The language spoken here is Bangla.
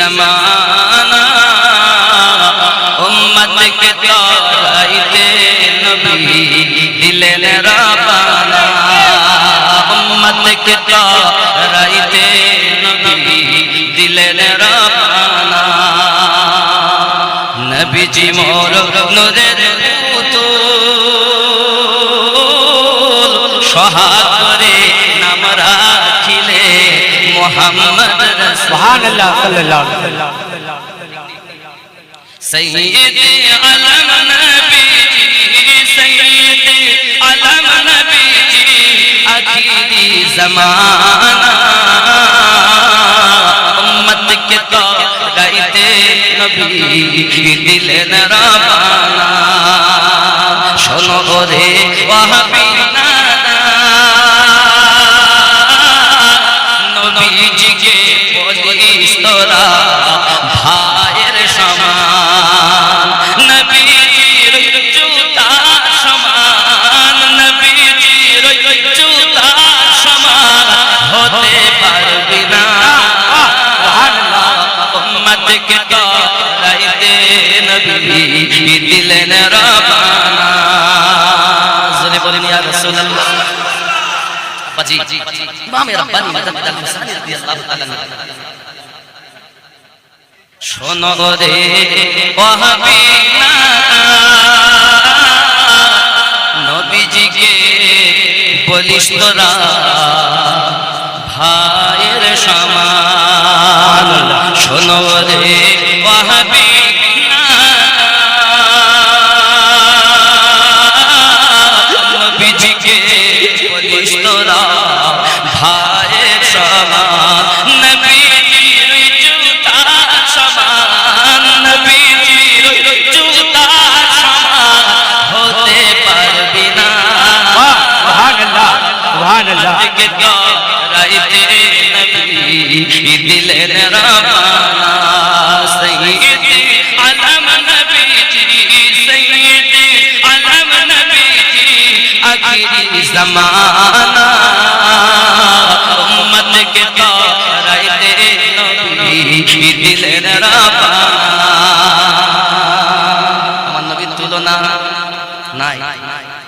জমানা উম্মত কে তরাইতে নবী দিলেন রাবানা উম্মত কে তরাইতে নবী দিলেন রাবানা নবীজি মোর নূরের পুতুল সহাগ محمد سبحان اللہ صلی اللہ علیہ وسلم۔ سید علم نبی جی، سید علم نبی جی، عقیدی زمانہ۔ امت کے تو رہتے نبی جی، دل نرہ বলেন, ইয়া রাসূলুল্লাহ। বাজি ইমামে রাব্বানি মাদাদ আল হুসাইনি রাদিয়াল্লাহু তাআলা শোনো রে নবীজিকে বলিস তোরা ভাইয়ের সমান সুবহানাল্লাহ থেকে রাইতে নবী দিলেন রাবানা সৈয়দি আলম নবীজি সৈয়দি আলম নবীজি আখিরি জামানা উম্মত কে রাইতে নবী দিলেন রাবানা আমার নবীর তুলনা নাই